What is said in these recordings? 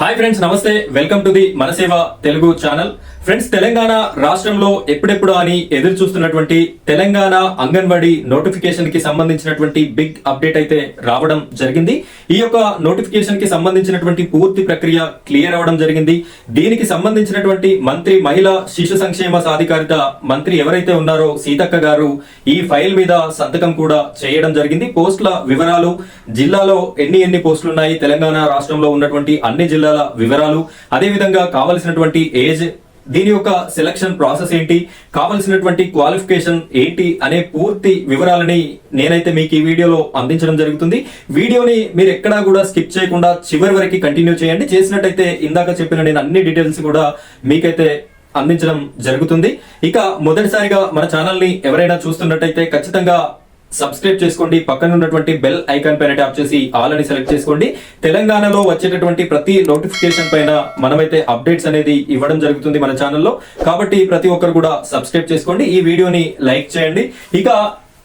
Hi friends namaste. Welcome to the Manaseva Telugu channel friends Telangana రాష్ట్రంలో ఎప్పుడెప్పుడు అని ఎదురు చూస్తున్నటువంటి తెలంగాణ అంగన్వాడీ నోటిఫికేషన్కి సంబంధించినటువంటి బిగ్ అప్డేట్ అయితే రావడం జరిగింది. ఈ యొక్క నోటిఫికేషన్కి సంబంధించినటువంటి పూర్తి ప్రక్రియ క్లియర్ అవ్వడం జరిగింది. దీనికి సంబంధించినటువంటి మంత్రి మహిళా శిశు సంక్షేమ సాధికారిత మంత్రి ఎవరైతే ఉన్నారో సీతక్క గారు ఈ ఫైల్ మీద సంతకం కూడా చేయడం జరిగింది. పోస్టుల వివరాలు జిల్లాలో ఎన్ని ఎన్ని పోస్టులు ఉన్నాయి తెలంగాణ రాష్ట్రంలో ఉన్నటువంటి అన్ని జిల్లాల వివరాలు అదేవిధంగా కావలసినటువంటి ఏజ్ దీని యొక్క సెలక్షన్ ప్రాసెస్ ఏంటి? కావలసినటువంటి క్వాలిఫికేషన్ ఏంటి? అనే పూర్తి వివరాలని నేనైతే మీకు ఈ వీడియోలో అందించడం జరుగుతుంది. వీడియోని మీరు ఎక్కడా కూడా స్కిప్ చేయకుండా చివరి వరకు కంటిన్యూ చేయండి. చేసినట్టయితే ఇందాక చెప్పిన నేను అన్ని డీటెయిల్స్ కూడా మీకైతే అందించడం జరుగుతుంది. ఇక మొదటిసారిగా మన ఛానల్ని ఎవరైనా చూస్తున్నట్టయితే ఖచ్చితంగా సబ్స్క్రైబ్ చేసుకోండి. పక్కన ఉన్నటువంటి బెల్ ఐకాన్ పైన ట్యాప్ చేసి ఆల్ అని సెలెక్ట్ చేసుకోండి. తెలంగాణలో వచ్చేటటువంటి ప్రతి నోటిఫికేషన్ పైన మనమైతే అప్డేట్స్ అనేది ఇవ్వడం జరుగుతుంది మన ఛానల్లో కాబట్టి ప్రతి ఒక్కరు కూడా సబ్స్క్రైబ్ చేసుకోండి. ఈ వీడియోని లైక్ చేయండి. ఇక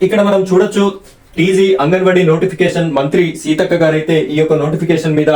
ఇక్కడ మనం చూడొచ్చు టీజీ అంగన్వాడీ నోటిఫికేషన్ మంత్రి సీతక్క గారైతే ఈ యొక్క నోటిఫికేషన్ మీద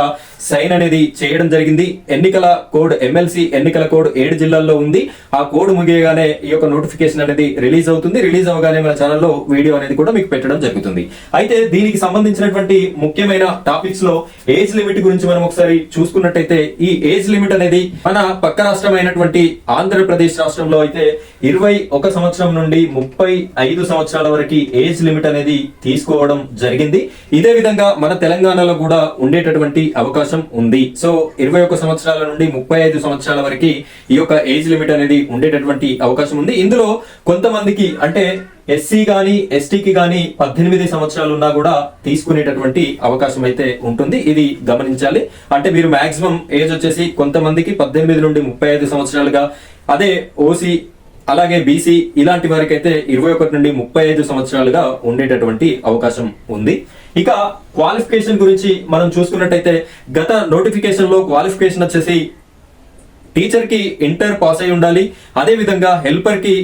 సైన్ అనేది చేయడం జరిగింది. ఎన్నికల కోడ్ ఎమ్మెల్సీ ఎన్నికల కోడ్ ఏడు జిల్లాల్లో ఉంది. ఆ కోడ్ ముగియగానే ఈ యొక్క నోటిఫికేషన్ అనేది రిలీజ్ అవుతుంది. రిలీజ్ అవగానే మన ఛానల్లో వీడియో అనేది కూడా మీకు పెట్టడం జరుగుతుంది. అయితే దీనికి సంబంధించినటువంటి ముఖ్యమైన టాపిక్స్లో ఏజ్ లిమిట్ గురించి మనం ఒకసారి చూసుకున్నట్టయితే ఈ ఏజ్ లిమిట్ అనేది మన పక్క రాష్ట్రం అయినటువంటి ఆంధ్రప్రదేశ్ రాష్ట్రంలో అయితే ఇరవై ఒక సంవత్సరం నుండి ముప్పై ఐదు సంవత్సరాల వరకు ఏజ్ లిమిట్ అనేది తీసుకోవడం జరిగింది. ఇదే విధంగా మన తెలంగాణలో కూడా ఉండేటటువంటి అవకాశం ఉంది. సో ఇరవై ఒక సంవత్సరాల నుండి ముప్పై ఐదు సంవత్సరాల వరకు ఈ యొక్క ఏజ్ లిమిట్ అనేది ఉండేటటువంటి అవకాశం ఉంది. ఇందులో కొంతమందికి అంటే ఎస్సీ గాని ఎస్టీకి గాని పద్దెనిమిది సంవత్సరాలు ఉన్నా కూడా తీసుకునేటటువంటి అవకాశం అయితే ఉంటుంది. ఇది గమనించాలి. అంటే మీరు మాక్సిమం ఏజ్ వచ్చేసి కొంతమందికి పద్దెనిమిది నుండి ముప్పై ఐదు సంవత్సరాలుగా అదే ఓసీ అలాగే బీసీ ఇలాంటి వారికి అయితే ఇరవై ఒకటి నుండి ముప్పై ఐదు సంవత్సరాలుగా ఉండేటటువంటి అవకాశం ఉంది. ఇక క్వాలిఫికేషన్ గురించి మనం చూసుకున్నట్టయితే గత నోటిఫికేషన్లో క్వాలిఫికేషన్ వచ్చేసి టీచర్కి ఇంటర్ పాస్ అయి ఉండాలి. అదే విధంగా హెల్పర్కి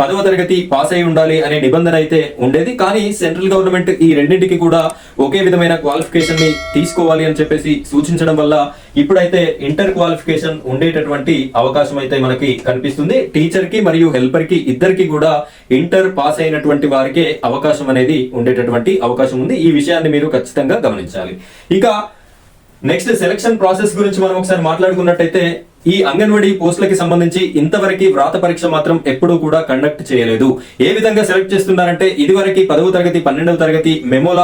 పదవ తరగతి పాస్ అయి ఉండాలి అనే నిబంధన అయితే ఉండేది. కానీ సెంట్రల్ గవర్నమెంట్ ఈ రెండింటికి కూడా ఒకే విధమైన క్వాలిఫికేషన్ని తీసుకోవాలి అని చెప్పేసి సూచించడం వల్ల ఇప్పుడైతే ఇంటర్ క్వాలిఫికేషన్ ఉండేటటువంటి అవకాశం అయితే మనకి కనిపిస్తుంది. టీచర్కి మరియు హెల్పర్కి ఇద్దరికి కూడా ఇంటర్ పాస్ అయినటువంటి వారికే అవకాశం అనేది ఉండేటటువంటి అవకాశం ఉంది. ఈ విషయాన్ని మీరు ఖచ్చితంగా గమనించాలి. ఇక నెక్స్ట్ సెలక్షన్ ప్రాసెస్ గురించి మనం ఒకసారి మాట్లాడుకున్నట్టయితే ఈ అంగన్వాడీ పోస్టులకి సంబంధించి ఇంతవరకు వ్రాత పరీక్ష మాత్రం ఎప్పుడూ కూడా కండక్ట్ చేయలేదు. ఏ విధంగా సెలెక్ట్ చేస్తున్నారంటే ఇదివరకు పదవ తరగతి పన్నెండవ తరగతి మెమోల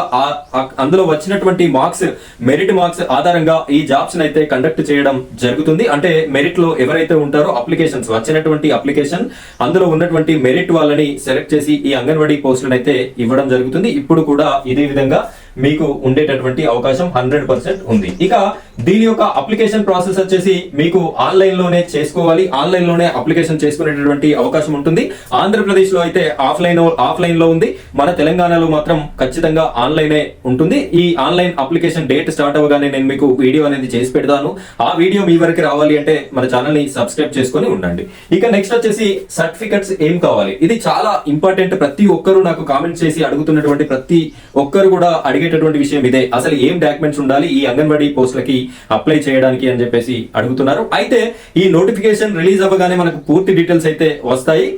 అందులో వచ్చినటువంటి మార్క్స్ మెరిట్ మార్క్స్ ఆధారంగా ఈ జాబ్స్ అయితే కండక్ట్ చేయడం జరుగుతుంది. అంటే మెరిట్లో ఎవరైతే ఉంటారో అప్లికేషన్స్ వచ్చినటువంటి అప్లికేషన్ అందులో ఉన్నటువంటి మెరిట్ వాళ్ళని సెలెక్ట్ చేసి ఈ అంగన్వాడీ పోస్టులను అయితే ఇవ్వడం జరుగుతుంది. ఇప్పుడు కూడా ఇదే విధంగా మీకు ఉండేటటువంటి అవకాశం హండ్రెడ్ పర్సెంట్ ఉంది. ఇక దీని యొక్క అప్లికేషన్ ప్రాసెస్ వచ్చేసి మీకు ఆన్లైన్లోనే చేసుకోవాలి. ఆన్లైన్లోనే అప్లికేషన్ చేసుకునేటటువంటి అవకాశం ఉంటుంది. ఆంధ్రప్రదేశ్లో అయితే ఆఫ్లైన్ ఆఫ్లైన్లో ఉంది. మన తెలంగాణలో మాత్రం ఖచ్చితంగా ఆన్లైనే ఉంటుంది. ఈ ఆన్లైన్ అప్లికేషన్ డేట్ స్టార్ట్ అవ్వగానే నేను మీకు వీడియో అనేది చేసి పెడతాను. ఆ వీడియో మీ వరకు రావాలి అంటే మన ఛానల్ని సబ్స్క్రైబ్ చేసుకొని ఉండండి. ఇక నెక్స్ట్ వచ్చేసి సర్టిఫికెట్స్ ఏం కావాలి? ఇది చాలా ఇంపార్టెంట్. ప్రతి ఒక్కరు నాకు కామెంట్ చేసి అడుగుతున్నటువంటి ప్రతి ఒక్కరు కూడా అడిగేటటువంటి విషయం ఇదే. అసలు ఏం డాక్యుమెంట్స్ ఉండాలి? ఈ అంగన్వాడీ పోస్టులకి అప్లై చేయడానికి అని చెప్పేసి అడుగుతున్నారు. అయితే ఈ నోటిఫికేషన్ రిలీజ్ అవ్వగానే మనకు పూర్తి డీటెయిల్స్ అయితే వస్తాయి.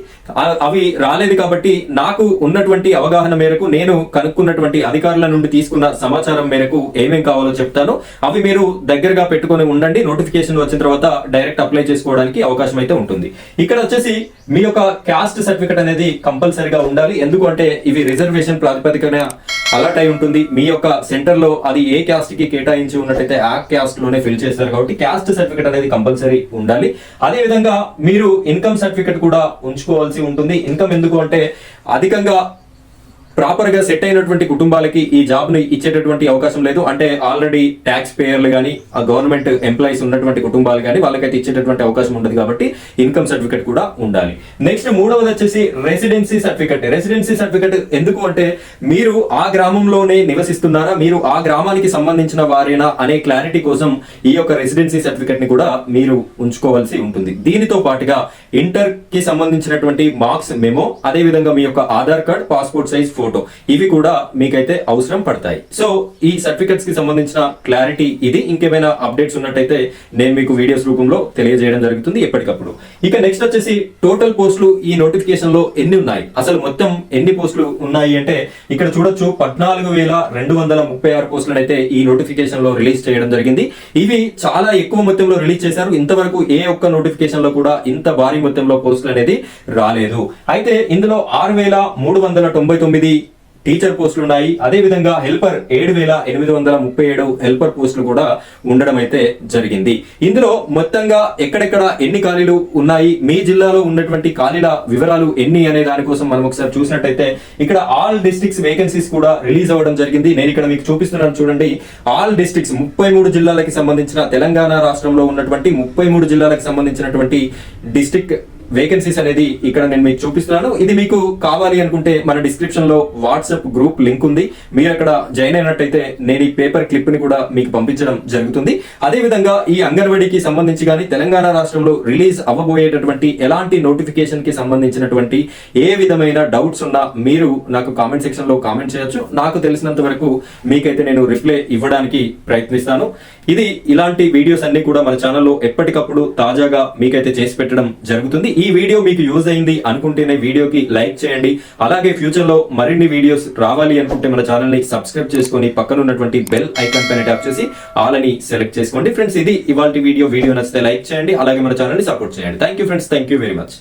అవి రాలేదు కాబట్టి నాకు ఉన్నటువంటి అవగాహన మేరకు నేను కనుక్కున్నటువంటి అధికారుల నుండి తీసుకున్న సమాచారం మేరకు ఏమేం కావాలో చెప్తాను. అవి మీరు దగ్గరగా పెట్టుకొని ఉండండి. నోటిఫికేషన్ వచ్చిన తర్వాత డైరెక్ట్ అప్లై చేసుకోవడానికి అవకాశం అయితే ఉంటుంది. ఇక్కడ వచ్చేసి మీ యొక్క క్యాస్ట్ సర్టిఫికేట్ అనేది కంపల్సరీగా ఉండాలి. ఎందుకంటే ఇవి రిజర్వేషన్ ప్రాతిపదికన అలర్ట్ అయి ఉంటుంది. మీ యొక్క సెంటర్లో అది ఏ క్యాస్ట్కి కేటాయించి ఉన్నట్టయితే ఆ క్యాస్ట్లోనే ఫిల్ చేస్తారు కాబట్టి క్యాస్ట్ సర్టిఫికేట్ అనేది కంపల్సరీ ఉండాలి. అదే విధంగా మీరు ఇన్కమ్ సర్టిఫికెట్ కూడా ఉంచుకోవాల్సి ఉంటుంది. ఇన్కమ్ ఎందుకు అంటే అధికంగా ప్రాపర్గా సెట్ అయినటువంటి కుటుంబాలకి ఈ జాబ్ని ఇచ్చేటటువంటి అవకాశం లేదు. అంటే ఆల్రెడీ ట్యాక్స్ పేయర్లు కానీ ఆ గవర్నమెంట్ ఎంప్లాయీస్ ఉన్నటువంటి కుటుంబాలు కానీ వాళ్ళకైతే ఇచ్చేటటువంటి అవకాశం ఉండదు కాబట్టి ఇన్కమ్ సర్టిఫికెట్ కూడా ఉండాలి. నెక్స్ట్ మూడవది వచ్చేసి రెసిడెన్సీ సర్టిఫికెట్ రెసిడెన్సీ సర్టిఫికెట్ ఎందుకు అంటే మీరు ఆ గ్రామంలోనే నివసిస్తున్నారా? మీరు ఆ గ్రామానికి సంబంధించిన వారేనా అనే క్లారిటీ కోసం ఈ యొక్క రెసిడెన్సీ సర్టిఫికెట్ని కూడా మీరు ఉంచుకోవాల్సి ఉంటుంది. దీనితో పాటుగా ఇంటర్కి సంబంధించినటువంటి మార్క్స్ మెమో అదే విధంగా మీ యొక్క Aadhaar card passport size photo ఇవి కూడా మీకైతే అవసరం పడతాయి. సో ఈ సర్టిఫికెట్స్కి సంబంధించిన క్లారిటీ ఇది. ఇంకేమైనా అప్డేట్స్ ఉన్నట్టయితే నేను మీకు వీడియోస్ రూపంలో తెలియజేయడం జరుగుతుంది ఎప్పటికప్పుడు. ఇక నెక్స్ట్ వచ్చేసి టోటల్ పోస్టులు ఈ నోటిఫికేషన్లో ఎన్ని ఉన్నాయి? అసలు మొత్తం ఎన్ని పోస్టులు ఉన్నాయి అంటే ఇక్కడ చూడొచ్చు పద్నాలుగు వేల రెండు వందల ముప్పై ఆరు పోస్టులను అయితే ఈ నోటిఫికేషన్లో రిలీజ్ చేయడం జరిగింది. ఇవి చాలా ఎక్కువ మొత్తంలో రిలీజ్ చేశారు. ఇంతవరకు ఏ ఒక్క నోటిఫికేషన్లో కూడా ఇంత భారీ మొత్తంలో పోస్టులు అనేది రాలేదు. అయితే ఇందులో ఆరు వేల మూడు వందల తొంభై తొమ్మిది టీచర్ పోస్టులు ఉన్నాయి. అదే విధంగా హెల్పర్ ఏడు వేల ఎనిమిది వందల ముప్పై ఏడు హెల్పర్ పోస్టులు కూడా ఉండడం అయితే జరిగింది. ఇందులో మొత్తంగా ఎక్కడెక్కడ ఎన్ని ఖాళీలు ఉన్నాయి మీ జిల్లాలో ఉన్నటువంటి ఖాళీల వివరాలు ఎన్ని అనే దానికోసం మనం ఒకసారి చూసినట్టయితే ఇక్కడ ఆల్ డిస్ట్రిక్ట్స్ వేకెన్సీస్ కూడా రిలీజ్ అవ్వడం జరిగింది. నేను ఇక్కడ మీకు చూపిస్తున్నాను చూడండి. ఆల్ డిస్ట్రిక్ట్స్ ముప్పై మూడు జిల్లాలకి సంబంధించిన తెలంగాణ రాష్ట్రంలో ఉన్నటువంటి ముప్పై మూడు జిల్లాలకు సంబంధించినటువంటి డిస్ట్రిక్ట్ వేకెన్సీస్ అనేది ఇక్కడ నేను మీకు చూపిస్తున్నాను. ఇది మీకు కావాలి అనుకుంటే మన డిస్క్రిప్షన్లో వాట్సాప్ గ్రూప్ లింక్ ఉంది. మీరు అక్కడ జాయిన్ అయినట్టయితే నేను ఈ పేపర్ క్లిప్ని కూడా మీకు పంపించడం జరుగుతుంది. అదే విధంగా ఈ అంగన్వాడీకి సంబంధించి కానీ తెలంగాణ రాష్ట్రంలో రిలీజ్ అవ్వబోయేటటువంటి ఎలాంటి నోటిఫికేషన్కి సంబంధించినటువంటి ఏ విధమైన డౌట్స్ ఉన్నా మీరు నాకు కామెంట్ సెక్షన్లో కామెంట్ చేయొచ్చు. నాకు తెలిసినంత వరకు మీకైతే నేను రిప్లై ఇవ్వడానికి ప్రయత్నిస్తాను. ఇది ఇలాంటి వీడియోస్ అన్ని కూడా మన ఛానల్లో ఎప్పటికప్పుడు తాజాగా మీకైతే చేసి పెట్టడం జరుగుతుంది. ఈ వీడియో మీకు యూజ్ అయింది అనుకుంటేనే వీడియోకి లైక్ చేయండి. అలాగే ఫ్యూచర్లో మరిన్ని వీడియోస్ రావాలి అనుకుంటే మన ఛానల్ని సబ్స్క్రైబ్ చేసుకొని పక్కన ఉన్నటువంటి బెల్ ఐకాన్ పైన ట్యాప్ చేసి ఆల్ అని సెలెక్ట్ చేసుకోండి. ఫ్రెండ్స్ ఇది ఇవాళ వీడియో. వీడియో నచ్చితే లైక్ చేయండి. అలాగే మన ఛానల్ని సపోర్ట్ చేయండి. Thank you friends thank you very much